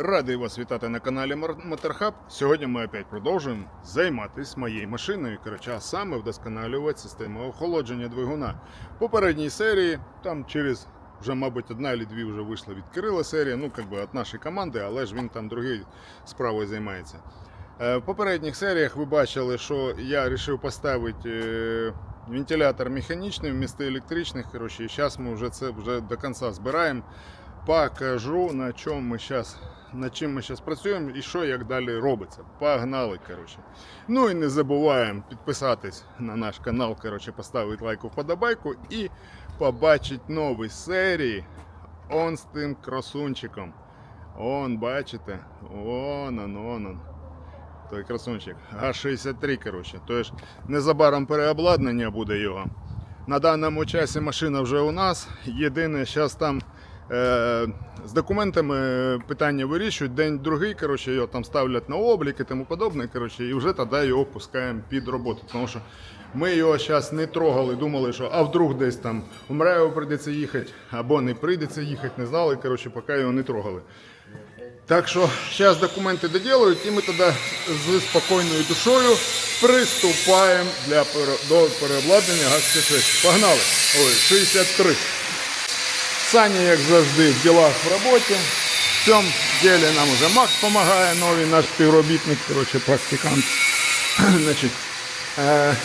Радий вас вітати на каналі Моторхаб. Сьогодні ми опять продовжуємо займатися моєю машиною. Короче, а саме вдосконалювати систему охолодження двигуна. Попередній серії, там через вже, мабуть, одна чи дві вже вийшла від Кирила серія, ну як би від нашої команди, але ж він там другою справою займається. Е, В попередніх серіях ви бачили, що я вирішив поставити е, вентилятор механічний вмісто електричних. Коротше, і зараз ми вже це вже до кінця збираємо. Покажу, на чому ми зараз. Над чим ми зараз працюємо і що як далі робиться. Погнали, коротше. Ну і не забуваємо підписатись на наш канал, коротше, поставити лайк вподобайку і побачити нові серії. Он з тим красунчиком. Он, бачите? Он, он, он, он. Той красунчик. Г63, коротше. Тож незабаром переобладнання буде його. На даному часі машина вже у нас. Єдине, зараз там з документами питання вирішують. День другий, коротше, його там ставлять на облік і тому подобне. Коротше, і вже тоді його пускаємо під роботу. Тому що ми його зараз не трогали, думали, що а вдруг десь там у Мраєво прийдеться їхати, або не прийдеться їхати, не знали. Коротше, поки його не трогали. Так що зараз документи доділують, і ми тоді з спокійною душою приступаємо для до переобладнання ГАЗ-6. Погнали! Ой, 63. Саня, як завжди, в ділах в роботі. В цьому ділі нам вже Макс допомагає, новий наш співробітник, коротше, практикант. Значить, е,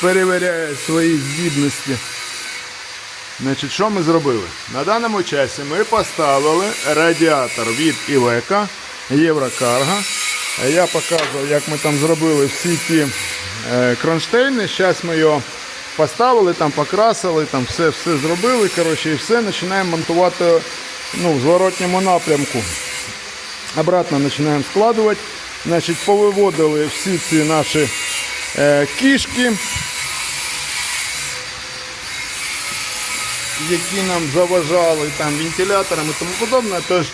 перевіряє свої здібності. Значить, що ми зробили? На даному часі ми поставили радіатор від Івека Єврокарга. Я показував, як ми там зробили всі ті е, кронштейни. Зараз ми його поставили, там покрасили, там все, все зробили. Коротше, і все починаємо монтувати ну, в зворотньому напрямку. Обратно починаємо складувати. Значить, повиводили всі ці наші е, кішки. які нам заважали там вентиляторами і тому подобне. Тож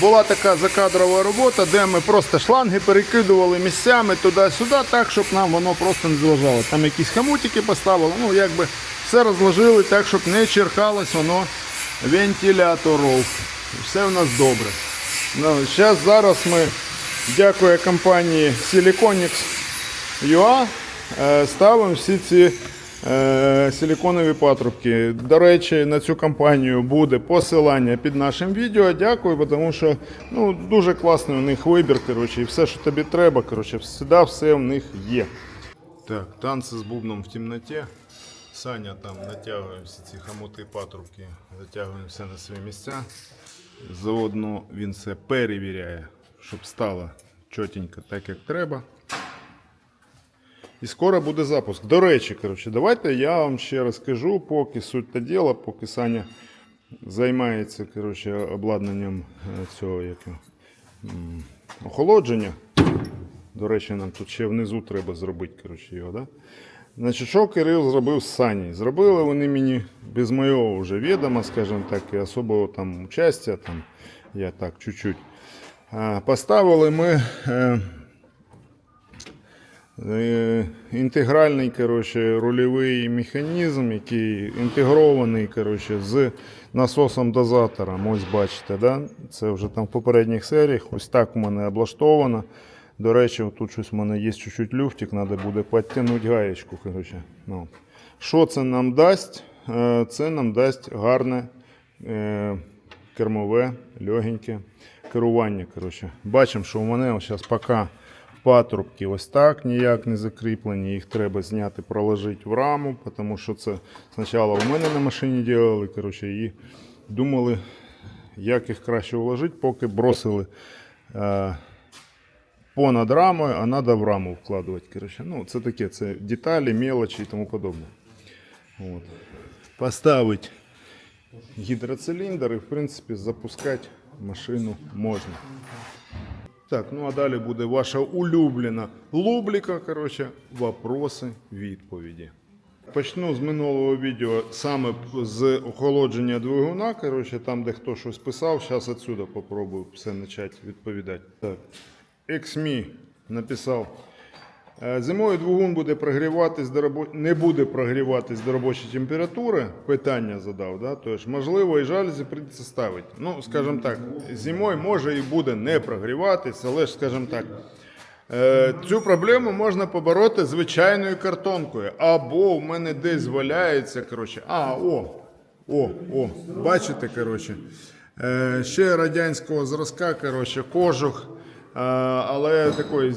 була така закадрова робота, де ми просто шланги перекидували місцями туди-сюди, так, щоб нам воно просто не заважало. Там якісь хамутики поставили, ну якби все розложили так, щоб не черкалось воно вентиляторів. Все у нас добре. Ну, зараз, зараз ми, дякую компанії Siliconix UA, е, ставимо всі ці силіконові патрубки. До речі, на цю компанію буде посилання під нашим відео. Дякую, тому що ну, дуже класний у них вибір. Коротше, і все, що тобі треба, коротше, всегда все в них є. Так, танці з бубном в темноті. Саня там натягує всі ці хомути патрубки, затягуємо все на свої місця. Заодно він все перевіряє, щоб стало чотенько так, як треба. І скоро буде запуск. До речі, коротше, давайте я вам ще розкажу, поки суть та діла, поки Саня займається коротше, обладнанням е, цього як, охолодження. До речі, нам тут ще внизу треба зробити коротше, його. Да? Значить, що Кирил зробив з Сані? Зробили вони мені без моєго вже відома, скажімо так, і особого там участя, там, я так чуть-чуть. Поставили ми. Е, Е, Інтегральний коротше, рульовий механізм, який інтегрований коротше, з насосом дозатором. Ось бачите, да? це вже там в попередніх серіях. Ось так у мене облаштовано. До речі, тут щось в мене є чуть-чуть люфтик, треба буде підтягнути гаєчку. Коротше. Ну. Що це нам дасть? Е, Це нам дасть гарне е, кермове, легеньке керування. Коротше. Бачимо, що у мене зараз поки патрубки ось так ніяк не закріплені. Їх треба зняти, проложити в раму, тому що це спочатку у мене на машині робили, коротше, і думали, як їх краще вложити, поки бросили е, понад рамою, а треба в раму вкладувати. Коротше. Ну, це таке, це деталі, мелочі і тому подобне. От. Поставити гідроциліндр і, в принципі, запускати машину можна. Так, ну а далі буде ваша улюблена лубліка, коротше, вопроси, відповіді. Почну з минулого відео саме з охолодження двигуна. Коротше, там, де хто щось писав, зараз відсюди попробую все почати відповідати. Так. Ексмі написав Зимою двигун буде прогріватись до робо... не буде прогріватись до робочої температури. Питання задав, да? Тож, можливо, і жалюзі прийдеться ставити. Ну, скажімо так, зимою може і буде не прогріватись, але ж, скажімо так, е, цю проблему можна побороти звичайною картонкою. Або в мене десь валяється, коротше, а, о, о, о, бачите, коротше. Е, ще радянського зразка, коротше, кожух. Але такий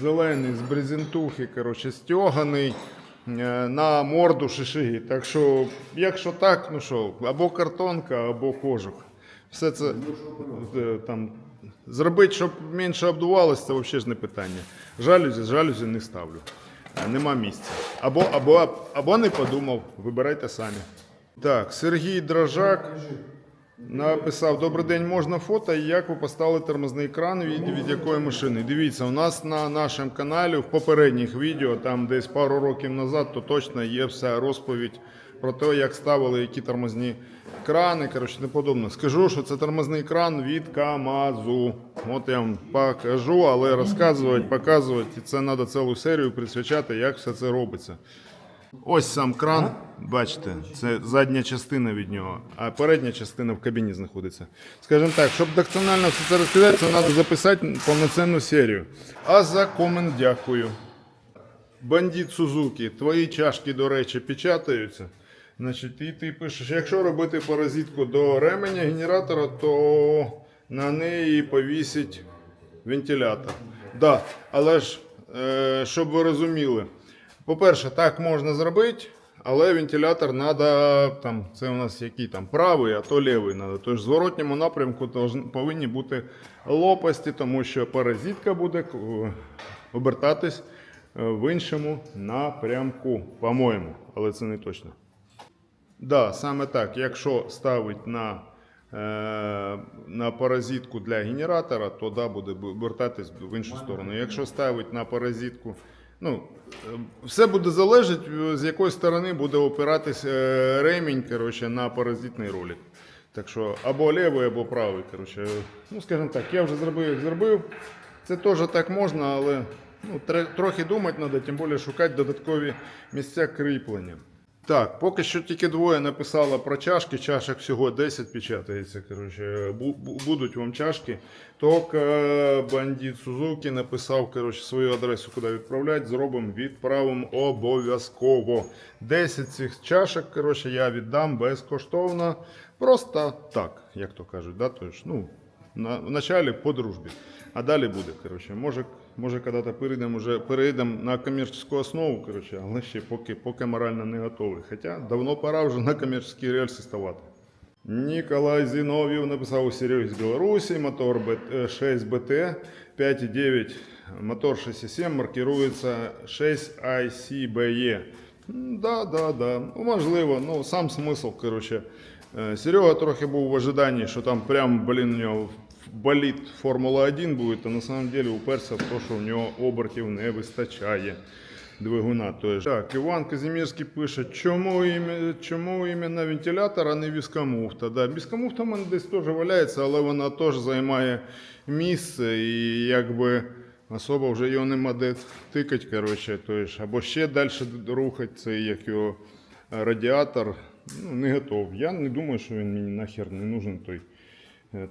зелений з брезентухи, коротше, стьоганий е, на морду шишиги. Так що, якщо так, ну що, або картонка, або кожух. Все це е, там зробити, щоб менше обдувалося, це взагалі ж не питання. Жалюзі, жалюзі не ставлю. Е, Нема місця. Або, або, або не подумав, вибирайте самі. Так, Сергій Дрожак. Написав, добрий день, можна фото, як ви поставили тормозний кран від, від якої машини. Дивіться, у нас на нашому каналі в попередніх відео, там десь пару років назад, то точно є вся розповідь про те, як ставили які тормозні крани. Коротше, не подобно. Скажу, що це тормозний кран від КАМАЗу. От я вам покажу, але розказувати, показувати, це треба цілу серію присвячати, як все це робиться. Ось сам кран, бачите, це задня частина від нього, а передня частина в кабіні знаходиться. Скажімо так, щоб досконально все це розказати, це треба записати повноцінну серію. А за комент дякую. Бандит Сузуки, твої чашки, до речі, печатаються. Значить, і ти пишеш, якщо робити паразитку до ременя генератора, то на неї повісить вентилятор. Да, але ж, е, щоб ви розуміли, по-перше, так можна зробити, але вентилятор треба, там, це у нас який там правий, а то лівий треба. Тож в зворотньому напрямку повинні бути лопасті, тому що паразитка буде обертатись е, в іншому напрямку, по-моєму, але це не точно. Да, саме так. Якщо ставить на, е, на паразитку для генератора, то да, буде вертатись в іншу сторону. Якщо ставить на паразитку, ну, е, все буде залежати, е, з якої сторони буде опиратись е, ремінь коротше, на паразитний ролик. Так що або лівий, або правий. Коротше. Ну, скажімо так, я вже зробив, як зробив. Це теж так можна, але ну, трохи думати треба, тим більше шукати додаткові місця кріплення. Так, поки що тільки двоє написало про чашки, чашок всього 10 печатається. Коротше, Бу- бу- будуть вам чашки. Тільки бандит Сузуки написав коротше, свою адресу, куди відправляти. Зробимо, відправимо обов'язково. 10 цих чашок коротше, я віддам безкоштовно. Просто так, як то кажуть. Да? Тож, ну, на, вначалі по дружбі. А далі буде. Коротше. Може, може коли-то перейдемо, вже перейдемо на комерційну основу, коротше, але ще поки, поки морально не готовий. Хоча давно пора вже на комерційні рельси ставати. Ніколай Зіновів написав у Сереги з Білорусі, мотор 6 БТ 5,9, мотор 6,7 маркирується 6ICBE. М, Да, да, да. Ну, можливо, ну сам смисл, коротше. Е, Серега трохи був в ожиданні, що там прям, блін, у нього боліт Формула 1 буде, а на самом деле уперся в те, що в нього обертів не вистачає двигуна. Тож. Так, Іван Казімірський пише, чому, ім'я, чому іменно вентилятор, а не віскомуфта. Да, віскомуфта в мене десь теж валяється, але вона теж займає місце і якби особо вже його нема де тикати, коротше, тож, або ще далі рухати цей як його радіатор. Ну, не готов. Я не думаю, що він мені нахер не нужен той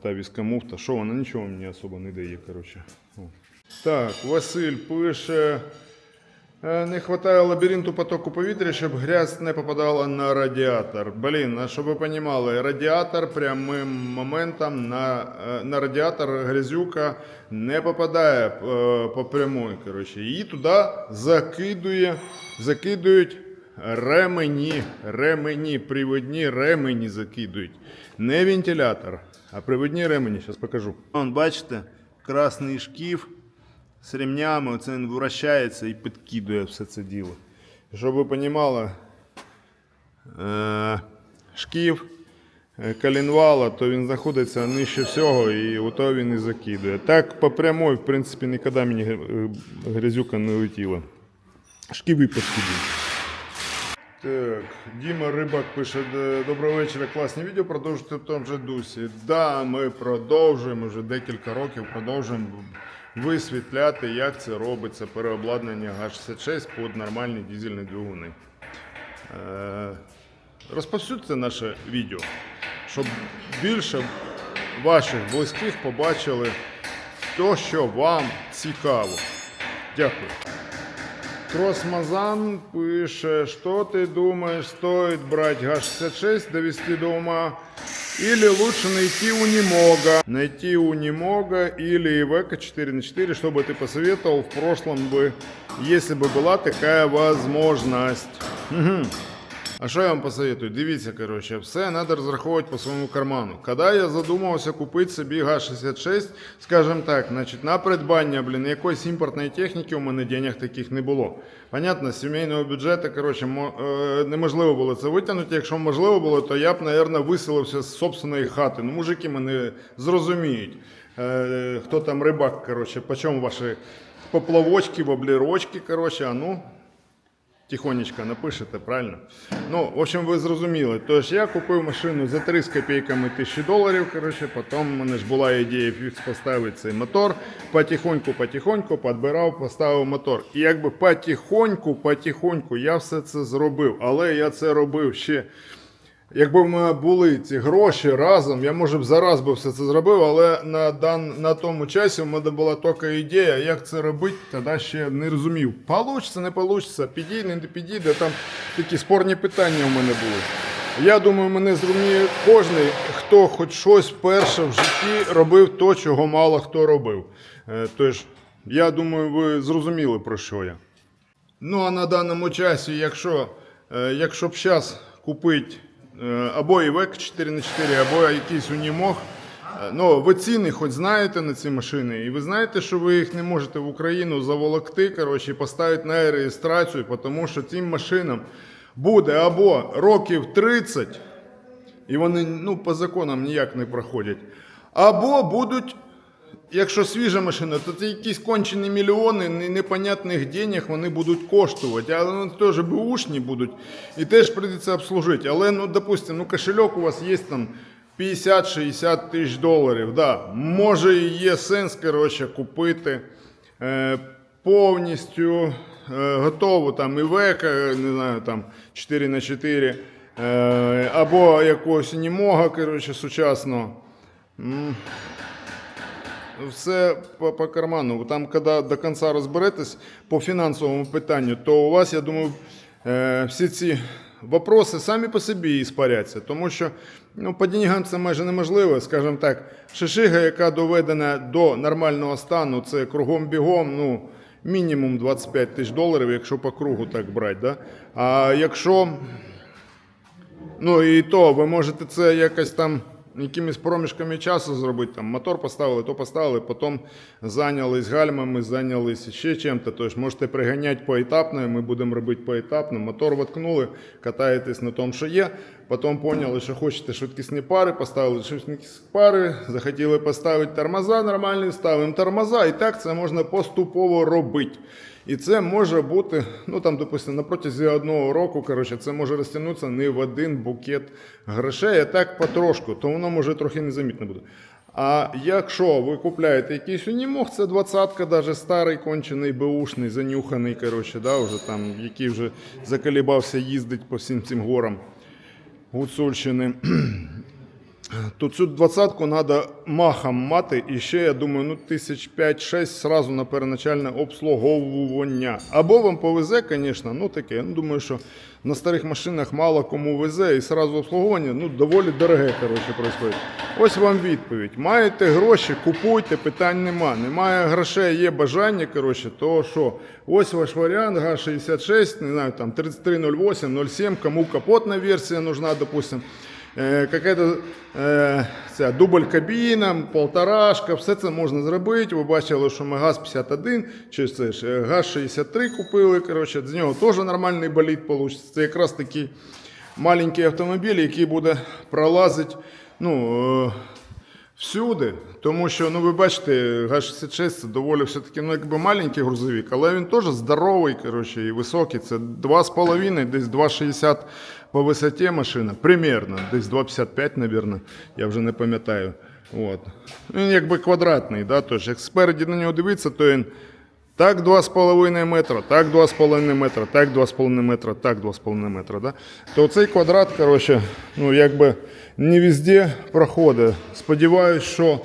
та віскомуфта. Що вона нічого мені особо не дає, коротше. Так, Василь пише. Е, Не вистачає лабіринту потоку повітря, щоб грязь не попадала на радіатор. Блін, а щоб ви розуміли, радіатор прямим моментом на, е, на радіатор грязюка не попадає е, по прямой. Коротше. Її туди закидує, закидують ремені, ремені, приводні ремені закидують. Не вентилятор, а приводні ремені. Зараз покажу. Вон, бачите, красний шкіф з ремнями, оце він вращається і підкидує все це діло. Щоб ви розуміли, е, шкіф е, коленвала, то він знаходиться нижче всього і ото він і закидує. Так по прямой, в принципі, ніколи мені е, грязюка не летіла. Шківи підкидують. Так, Діма Рибак пише: «Д- Доброго вечора, класні відео. Продовжуйте в тому же дусі. Да, ми продовжуємо вже декілька років, продовжуємо висвітляти, як це робиться переобладнання Г66 під нормальні дизельні двигуни. Е, розповсюдьте наше відео, щоб більше ваших близьких побачили те, що вам цікаво. Дякую. Кросмазан пише, что ты думаешь, стоит брать ГА-66, довести до ума, или лучше найти у Немога, найти у Немога или ИВК 4 на 4, чтобы ты посоветовал в прошлом бы, если бы была такая возможность. А що я вам посоветую? Дивіться, коротше, все треба розраховувати по своєму карману. Коли я задумався купити собі ГА-66, скажімо так, значить, на придбання, блін, якоїсь імпортної техніки у мене денег таких не було. Понятно, з сімейного бюджету, коротше, е, неможливо було це витягнути. Якщо можливо було, то я б, мабуть, виселився з собственної хати. Ну, мужики мене зрозуміють. Е, хто там рибак, коротше, по чому ваші поплавочки, воблерочки, коротше, а ну, Тихонечко напишете, правильно? Ну, в общем, ви зрозуміли. Тож я купив машину за 3 з копійками тисячі доларів. Коротше, потім в мене ж була ідея поставити цей мотор. Потихоньку, потихоньку підбирав, поставив мотор. І якби потихоньку, потихоньку я все це зробив. Але я це робив ще. Якби в мене були ці гроші разом, я може б зараз би все це зробив, але на, дан, на тому часі в мене була тільки ідея, як це робити, тоді ще не розумів. Получиться, не получиться, підійде, не підійде. Там такі спорні питання в мене були. Я думаю, мене зрозуміє кожен, хто хоч щось перше в житті робив то, чого мало хто робив. Е, Тож, я думаю, ви зрозуміли про що я. Ну а на даному часі, якщо, е, якщо б зараз купити або ІВЕК 4 на 4 або якийсь унімог, е, ну ви ціни хоч знаєте на ці машини, і ви знаєте, що ви їх не можете в Україну заволокти коротше, поставити на реєстрацію, тому що цим машинам буде або років 30, і вони ну, по законам ніяк не проходять, або будуть Якщо свіжа машина, то це якісь кончені мільйони непонятних денег вони будуть коштувати. Але вони теж бушні будуть і теж прийдеться обслужити. Але, ну, допустим, ну, кошельок у вас є там 50-60 тисяч доларів. Да. Може і є сенс коротше, купити е, повністю е, готову там Івека, не знаю, там 4 на 4 е, або якогось Німога, коротше, сучасного. Все по, по карману. Там, коли до кінця розберетесь по фінансовому питанню, то у вас, я думаю, е, всі ці вопроси самі по собі іспаряться. Тому що ну, по деньгам це майже неможливо. Скажімо так, шишига, яка доведена до нормального стану, це кругом бігом, ну, мінімум 25 тисяч доларів, якщо по кругу так брати. Да? А якщо Ну і то ви можете це якось там якимись проміжками часу зробити. Там мотор поставили, то поставили, потім зайнялись гальмами, зайнялись ще чим-то. Тож можете приганяти поетапно, ми будемо робити поетапно. Мотор воткнули, катаєтесь на тому, що є. Потім поняли, що хочете швидкісні пари, поставили швидкісні пари, захотіли поставити тормоза нормальні, ставимо тормоза. І так це можна поступово робити. І це може бути, ну там, допустимо, на протязі одного року, коротше, це може розтягнутися не в один букет грошей, а так потрошку, то воно може трохи незамітно буде. А якщо ви купляєте якийсь унімог, це двадцятка, навіть старий кончений, беушний, занюханий, коротше, да, вже там, який вже заколібався їздить по всім цим горам Гуцульщини то цю двадцятку треба махом мати і ще, я думаю, ну тисяч 5-6 сразу на переначальне обслуговування. Або вам повезе, звісно, ну таке. Ну, думаю, що на старих машинах мало кому везе і сразу обслуговування ну, доволі дороге, коротше, происходить. Ось вам відповідь. Маєте гроші, купуйте, питань нема. Немає грошей, є бажання, коротше, то що? Ось ваш варіант, ГА-66, не знаю, там 3308, 07, кому капотна версія нужна, допустим. Е, какая-то е, ця дубль кабіна, полторашка, все це можна зробити. Ви бачили, що ми ГАЗ-51 чи це ж е, ГАЗ-63 купили. Коротше, з нього теж нормальний боліт вийде. Це якраз такий маленький автомобіль, який буде пролазити ну, е, всюди. Тому що, ну ви бачите, Г-66 це доволі все-таки ну, якби маленький грузовик, але він теж здоровий коротше, і високий. Це 2,5, десь 2,60 по висоті машина, примерно, десь 2,55, мабуть, я вже не пам'ятаю. От. Він якби квадратний, да? Тож, як спереді на нього дивитися, то він так 2,5 метра, так 2,5 метра, так 2,5 метра, так 2,5 метра. Да? То цей квадрат, коротше, ну якби не везде проходить. Сподіваюсь, що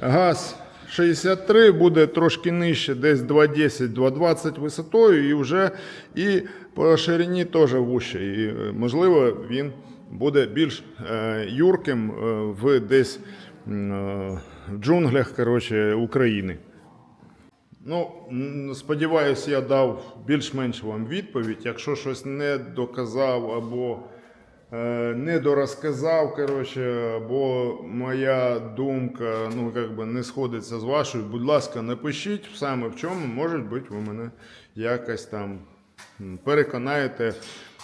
газ 63 буде трошки нижче, десь 2,10-2,20 висотою і вже і по ширині теж вуще. І е, можливо він буде більш е, юрким е, в десь в джунглях коротше, України. Ну, м, сподіваюся, я дав більш-менш вам відповідь. Якщо щось не доказав або е, не дорозказав, коротше, або моя думка ну, как би не сходиться з вашою, будь ласка, напишіть саме в чому, може бути, ви мене якось там переконаєте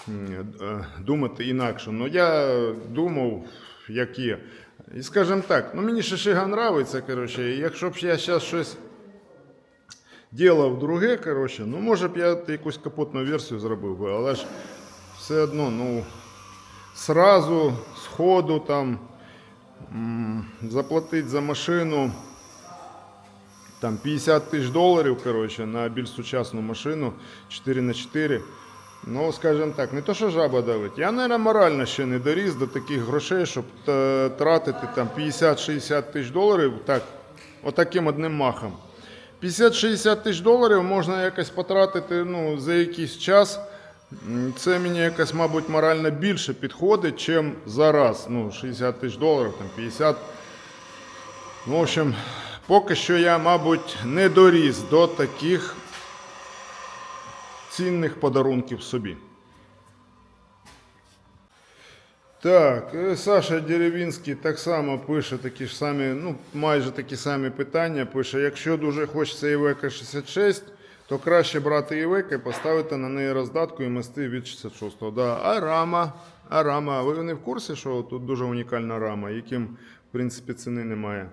е, думати інакше. Ну, я думав, як є. І скажімо так, ну мені Шишига нравиться, коротше, якщо б я зараз щось ділав друге, коротше, ну може б я якусь капотну версію зробив би, але ж все одно, ну, сразу, сходу там м, заплатити за машину там 50 тисяч доларів, коротше, на більш сучасну машину 4 на 4 Ну, скажімо так, не то, що жаба давить. Я, мабуть, морально ще не доріс до таких грошей, щоб е, тратити там 50-60 тисяч доларів так, отаким одним махом. 50-60 тисяч доларів можна якось потратити ну, за якийсь час. Це мені якось, мабуть, морально більше підходить, чим зараз. Ну, 60 тисяч доларів, там 50. Ну, в общем, поки що я, мабуть, не доріс до таких цінних подарунків собі. Так, е, Саша Деревінський так само пише такі ж самі, ну, майже такі самі питання. Пише: якщо дуже хочеться ІВК 66, то краще брати ІВК і поставити на неї роздатку і мости від 66-го. Да. А рама, а рама. Ви не в курсі, що тут дуже унікальна рама, яким, в принципі, ціни немає.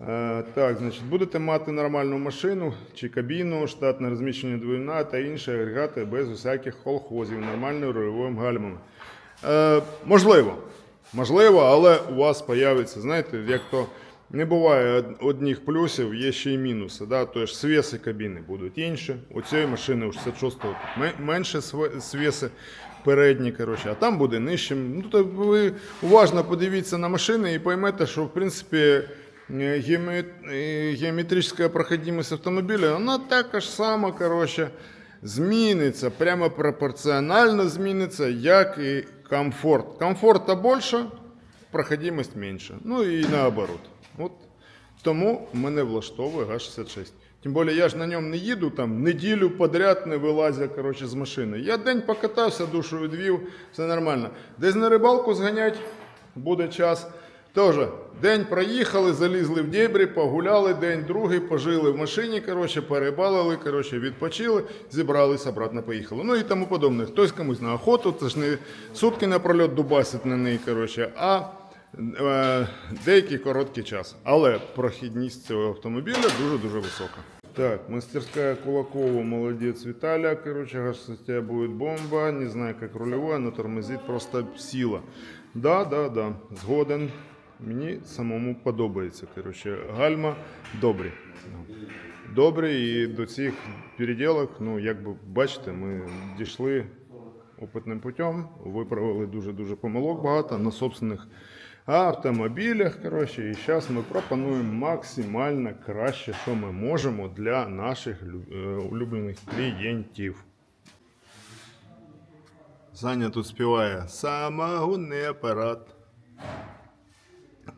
Е, Так, значить, будете мати нормальну машину чи кабіну, штатне розміщення двигуна та інші агрегати без усяких колхозів, нормальною рульовим гальмами. Е, можливо, можливо, але у вас появиться, знаєте, як то не буває одних плюсів, є ще й мінуси. Да? Тож свіси кабіни будуть інші. У цієї машини у 66-го менше св- свіси передні, коротше, а там буде нижчим. Ну, то ви уважно подивіться на машини і поймете, що в принципі. е, е, Геометрична проходимость автомобіля, вона така ж сама, коротше, зміниться, прямо пропорціонально зміниться, як і комфорт. Комфорта більше, проходимость менше. Ну і наоборот. От тому мене влаштовує Г-66. Тим більше я ж на ньому не їду там неділю подряд не вилазя коротше, з машини. Я день покатався, душу відвів, все нормально. Десь на рибалку зганять, буде час. Тоже день проїхали, залізли в дебрі, погуляли, день другий, пожили в машині, коротше, перебалили, коротше, відпочили, зібрались, обратно поїхали. Ну і тому подобне. Хтось комусь на охоту, це ж не сутки напрольот дубасить на неї, коротше, а деякий короткий час. Але прохідність цього автомобіля дуже-дуже висока. Так, мастерская Кулакова, молодец. Виталя, короче, тебя будет бомба. Не знаю, как рулевая, но тормозит просто сила. Да, да, да, згоден. Мені самому подобається. Коротше, гальма добрі. Добрі і до цих переділок, ну, як би бачите, ми дійшли опитним путем, виправили дуже-дуже помилок багато на собственних автомобілях. Коротше, і зараз ми пропонуємо максимально краще, що ми можемо для наших е, улюблених клієнтів. Саня тут співає самогонний апарат.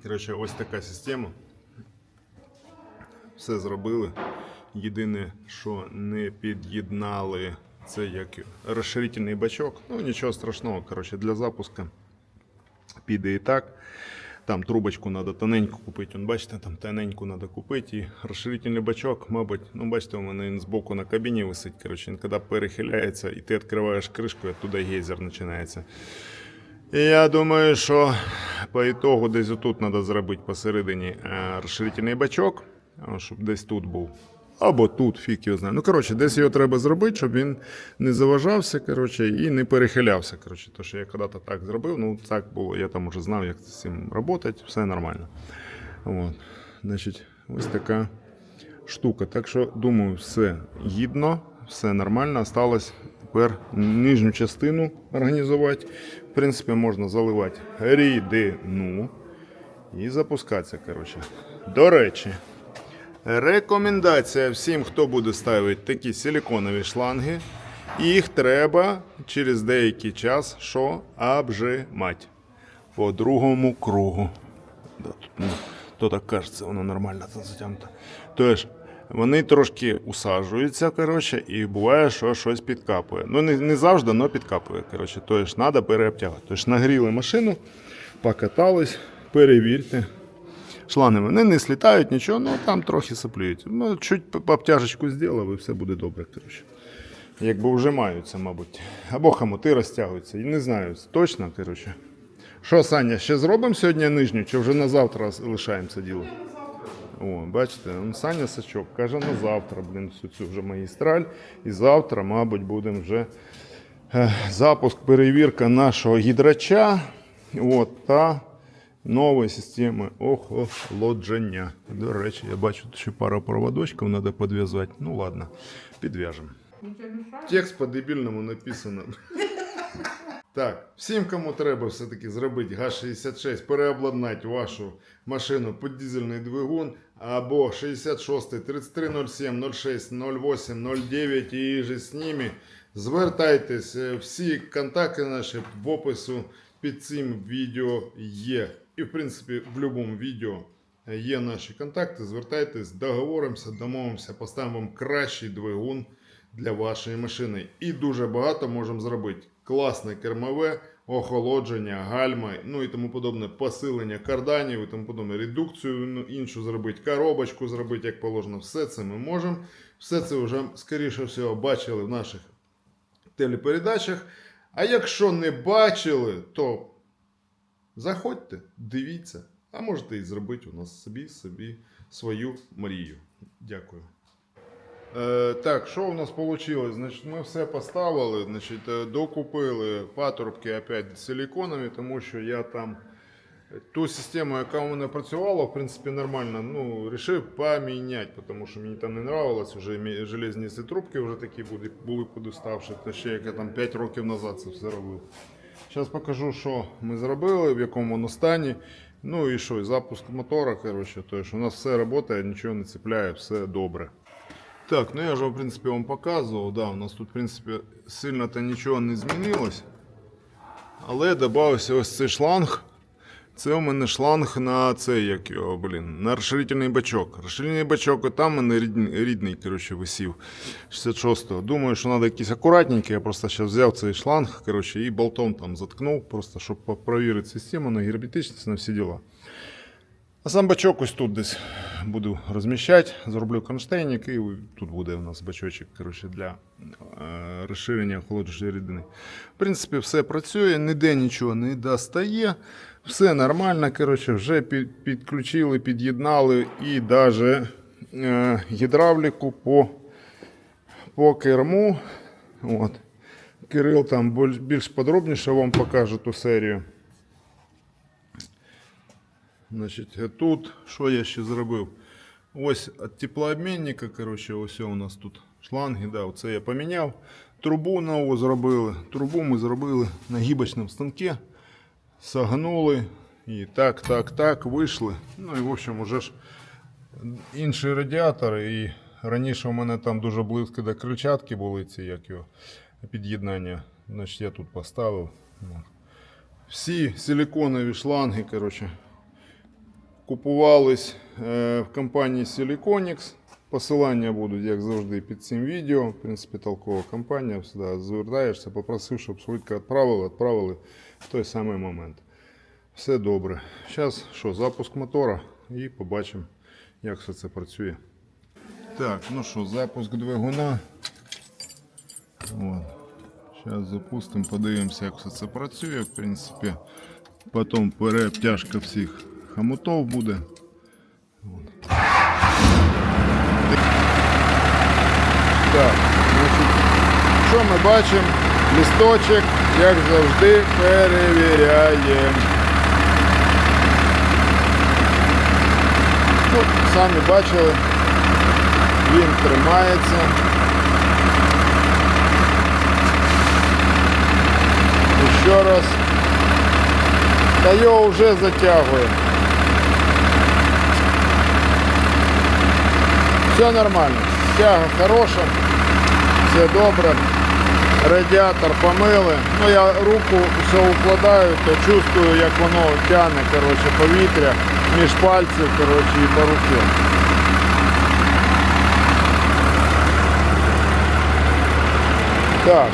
Коротше, ось така система. Все зробили. Єдине, що не під'єднали, це як розширительний бачок. Ну нічого страшного. Коротше, для запуска піде і так. Там трубочку треба тоненьку купити. Он, бачите, там тоненьку треба купити. І розширительний бачок, мабуть, ну бачите, у мене він збоку на кабіні висить. Коротше, він коли перехиляється і ти відкриваєш кришку, і оттуда гейзер починається. І я думаю, що по ітогу десь отут треба зробити посередині е, розширительний бачок, щоб десь тут був. Або тут, фіг його знає. Ну, коротше, десь його треба зробити, щоб він не заважався, коротше, і не перехилявся. Коротше, то, що я коли-то так зробив, ну так було. Я там уже знав, як з цим працювати, все нормально. От. Значить, ось така штука. Так що, думаю, все гідно, все нормально. Осталось тепер нижню частину організувати. В принципі, можна заливати рідину і запускатися. Коротше. До речі, рекомендація всім, хто буде ставити такі силіконові шланги. Їх треба через деякий час що обжимати по другому кругу. Ну, то так кажеться, воно нормально це затягнуто. Тож, вони трошки усаджуються, коротше, і буває, що щось підкапує. Ну, не, не завжди, але підкапує. Коротше, тож, треба переобтягувати. Тож, нагріли машину, покатались, перевірте. Шланги вони не слітають, нічого, ну там трохи саплюють. Ну, чуть обтяжечку зробив і все буде добре. Коротше. Якби вже маються, мабуть. Або хамути розтягуються. І не знаю точно, коротше. Що, Саня, ще зробимо сьогодні нижню, чи вже на завтра лишаємо це діло? О, бачите, Саня Сачок каже на завтра, блін, всю цю вже магістраль. І завтра, мабуть, будемо вже е, запуск, перевірка нашого гідрача от, та нової системи охолодження. До речі, я бачу, ще пара проводочків треба підв'язати. Ну ладно, підв'яжемо. Текст по-дебільному написано. Так, всім, кому треба все-таки зробити ГАЗ-66, переобладнати вашу машину під дизельний двигун або 66 3307 06 08 09 і же з ними, звертайтесь. Е, Всі контакти наші в опису під цим відео є. І, в принципі, в будь-якому відео є наші контакти. Звертайтесь, договоримося, домовимося, поставимо вам кращий двигун для вашої машини. І дуже багато можемо зробити. Класне кермове, охолодження, гальма, ну і тому подобне, посилення карданів і тому подобне, редукцію ну, іншу зробити, коробочку зробити, як положено. Все це ми можемо. Все це вже, скоріше всього, бачили в наших телепередачах. А якщо не бачили, то заходьте, дивіться, а можете і зробити у нас собі, собі свою мрію. Дякую. Е, так, що у нас вийшло? Значить, ми все поставили, значить, е, докупили патрубки опять силіконові, тому що я там ту систему, яка у мене працювала, в принципі, нормально, ну, вирішив поміняти, тому що мені там не нравилось, вже железні трубки вже такі були, подуставші, та ще як я там 5 років назад це все робив. Зараз покажу, що ми зробили, в якому воно стані. Ну і що, і запуск мотора, коротше, то що у нас все працює, нічого не цепляє, все добре. Так, ну я вже в принципі вам показував, да, у нас тут в принципі сильно то нічого не змінилось. Але додався ось цей шланг. Це у мене шланг на цей, як його, блін, на розширительний бачок. Розширительний бачок, і там у мене рідний, рідний коротше, висів 66-го. Думаю, що треба якийсь акуратненький. Я просто зараз взяв цей шланг коротше, і болтом там заткнув, просто щоб провірити систему на герметичність, на всі діла. А сам бачок ось тут десь буду розміщати, зроблю кронштейник і тут буде у нас бачочок коротше, для е, розширення охолоджуючої рідини. В принципі, все працює, ніде нічого не достає. Все нормально, коротше, вже під, підключили, під'єднали і навіть е, гідравліку по, по керму. От. Кирил там більш, більш подробніше вам покаже ту серію. Значить, е, тут що я ще зробив? Ось від теплообмінника, коротше, ось у нас тут шланги, да, оце я поміняв. Трубу нову зробили. Трубу ми зробили на гібочному станку. Согнули. І так, так, так, вийшли. Ну і в общем, уже ж інші радіатори. І раніше у мене там дуже близько до кричатки були ці, як його, під'єднання. Значить, я тут поставив. Всі силіконові шланги, коротше, купувались е, в компанії Siliconix. Посилання будуть, як завжди, під цим відео. В принципі, толкова компанія. Всегда звертаєшся, попросив, щоб швидко відправили, відправили в той самий момент. Все добре. Зараз що, запуск мотора і побачимо, як все це працює. Так, ну що, запуск двигуна. От. Зараз запустимо, подивимося, як все це працює. В принципі, потім переобтяжка всіх хомутов буде. От. Так, значить, що ми бачимо? Лісточок, як завжди, перевіряємо. Ну, самі бачили, він тримається. І ще раз. Та його вже затягує. Все нормально. Тяга хороша, все добре. Радіатор помили. Ну я руку все укладаю, то чувствую, як воно тягне коротше, повітря між пальців коротше, і по руці. Так.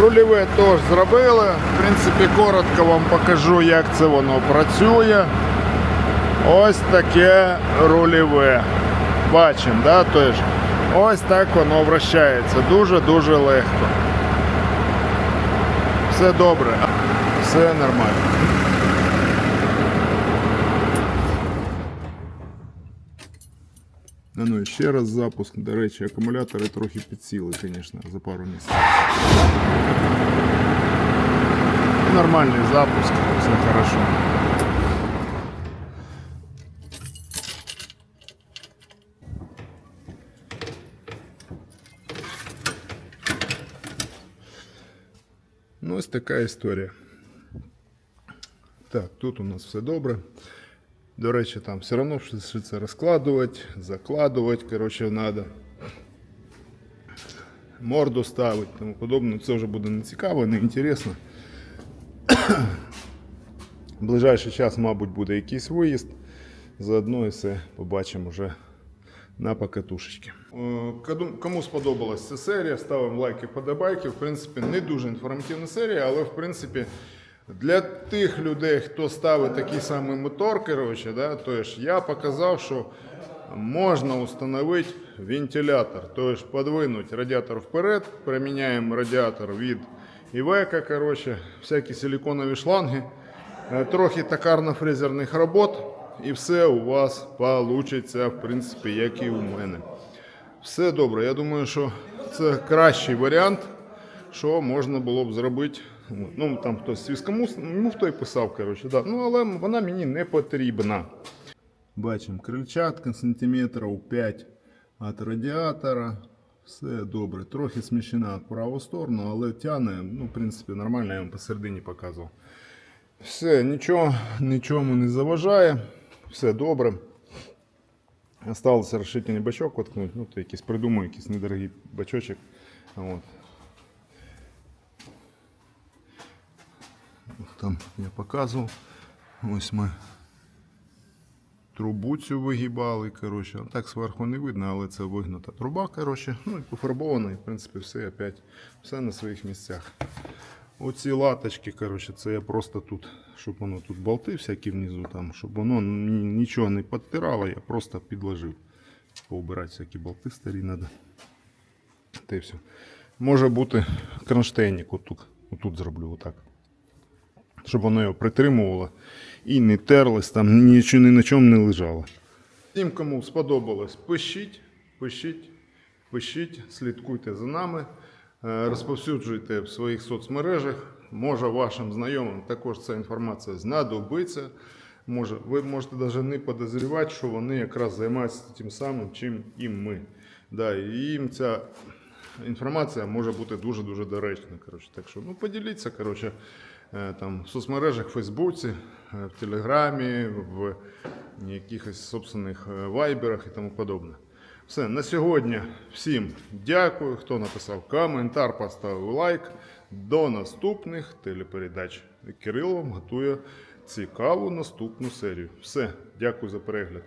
Рульове теж зробили. В принципі, коротко вам покажу, як це воно працює. Ось таке рульове. Бачимо, да? Тож, ось так воно вращається. Дуже-дуже легко. Все добре, все нормально. А ну і ще раз запуск. До речі, акумулятори трохи підсіли, звісно, за пару місяців. Нормальний запуск, все хорошо. така історія. Так, тут у нас все добре. До речі, там все одно все це розкладувати, закладувати, коротше, треба. Морду ставити, тому подобне. Це вже буде не цікаво, не інтересно. В ближайший час, мабуть, буде якийсь виїзд. Заодно і все побачимо вже На покатушечки. Кому сподобалась ця серія, ставимо лайки, подобайки. В принципі, не дуже інформативна серія, але в принципі. Для тих людей, хто ставить такий самий мотор, коротше, да, то ж я показав, що можна встановити вентилятор, тобто подвинути радіатор вперед, приміняємо радіатор від Івека, коротше, всякі силиконові шланги, е, трохи токарно-фрезерних робот, і все у вас вийде, в принципі, як і у мене. Все добре. Я думаю, що це кращий варіант, що можна було б зробити. Ну, там хтось свіскомус, ну хто й писав, коротше, да. ну але вона мені не потрібна. Бачимо крильчатка сантиметрів 5 від радіатора. Все добре. Трохи сміщена в праву сторону, але тягне, ну, в принципі, нормально, я вам посередині показував. Все, нічого, нічому не заважає. Все добре. Осталося розшитний бачок воткнути. Ну, то якийсь придумаю, якийсь недорогий бачочок. От. Там я показував. Ось ми трубу цю вигибали. коротше. Так зверху не видно, але це вигнута труба. коротше. Ну і пофарбована, і в принципі все опять, все на своїх місцях. Оці латочки, коротше, це я просто тут, щоб воно тут болти всякі внизу, там, щоб воно нічого не підтирало, я просто підложив. Поубирати всякі болти старі треба. Та все. Може бути кронштейник отут, отут зроблю отак щоб воно його притримувало і не терлось, там нічого ні на чому не лежало. Всім, кому сподобалось, пишіть, пишіть, пишіть, слідкуйте за нами, розповсюджуйте в своїх соцмережах. Може вашим знайомим також ця інформація знадобиться. Може, ви можете навіть не подозрівати, що вони якраз займаються тим самим, чим і ми. Да, і їм ця інформація може бути дуже-дуже доречна. Коротше. Так що ну, поділіться коротше, е, там, в соцмережах, в Фейсбуці, е, в Телеграмі, в якихось собственних е, вайберах і тому подобне. Все, на сьогодні всім дякую, хто написав коментар, поставив лайк. До наступних телепередач. Кирило вам готує цікаву наступну серію. Все, дякую за перегляд.